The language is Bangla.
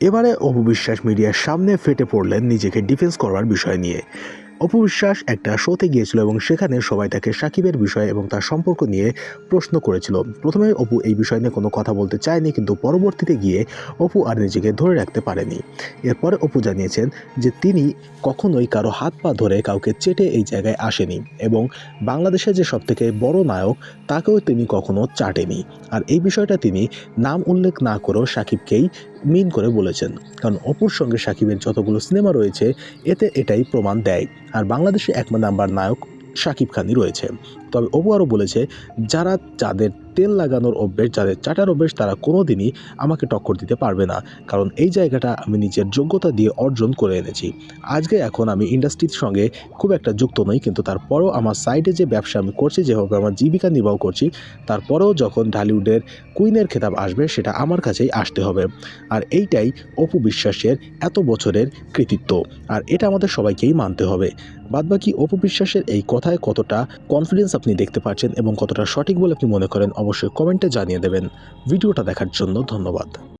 এবারে অপবিশ্বাস মিডিয়ার সামনে ফেটে পড়লেন নিজেকে ডিফেন্স করবার বিষয় নিয়ে। অপবিশ্বাস একটা শোতে গিয়েছিল এবং সেখানে সবাই তাকে সাকিবের বিষয় এবং তার সম্পর্ক নিয়ে প্রশ্ন করেছিল। প্রথমে অপু এই বিষয় নিয়ে কোনো কথা বলতে চায়নি, কিন্তু পরবর্তীতে গিয়ে অপু আর নিজেকে ধরে রাখতে পারেনি। এরপরে অপু জানিয়েছেন যে তিনি কখনোই কারও হাত পা ধরে কাউকে চেটে এই জায়গায় আসেনি এবং বাংলাদেশের যে সবথেকে বড় নায়ক, তাকেও তিনি কখনো চাটেনি। আর এই বিষয়টা তিনি নাম উল্লেখ না করেও সাকিবকেই মিন করে বলেছেন। কারণ অপুর সঙ্গে সাকিবের যতগুলো সিনেমা রয়েছে, এতে এটাই প্রমাণ দেয়। আর বাংলাদেশে এক নাম্বার নায়ক সাকিব খানই রয়েছে। তবে অপু আরও বলেছে, যারা যাদের তেল লাগানোর অভ্যেস, যাদের চাটার অভ্যেস, তারা কোনো দিনই আমাকে টক্কর দিতে পারবে না। কারণ এই জায়গাটা আমি নিজের যোগ্যতা দিয়ে অর্জন করে এনেছি। আজকে এখন আমি ইন্ডাস্ট্রির সঙ্গে খুব একটা যুক্ত নই, কিন্তু তারপরেও আমার সাইডে যে ব্যবসা আমি করছি, যেভাবে আমার জীবিকা নির্বাহ করছি, তারপরেও যখন ঢালিউডের কুইনের খেতাব আসবে, সেটা আমার কাছেই আসতে হবে। আর এইটাই অপু বিশ্বাসের এত বছরের কৃতিত্ব। আর এটা আমাদের সবাইকেই মানতে হবে। বাদবাকি অপু বিশ্বাসের এই কথায় কতটা কনফিডেন্স আপনি দেখতে পাচ্ছেন এবং কতটা সঠিক বলে আপনি মনে করেন অবশ্যই কমেন্টে জানিয়ে দেবেন। ভিডিওটা দেখার জন্য ধন্যবাদ।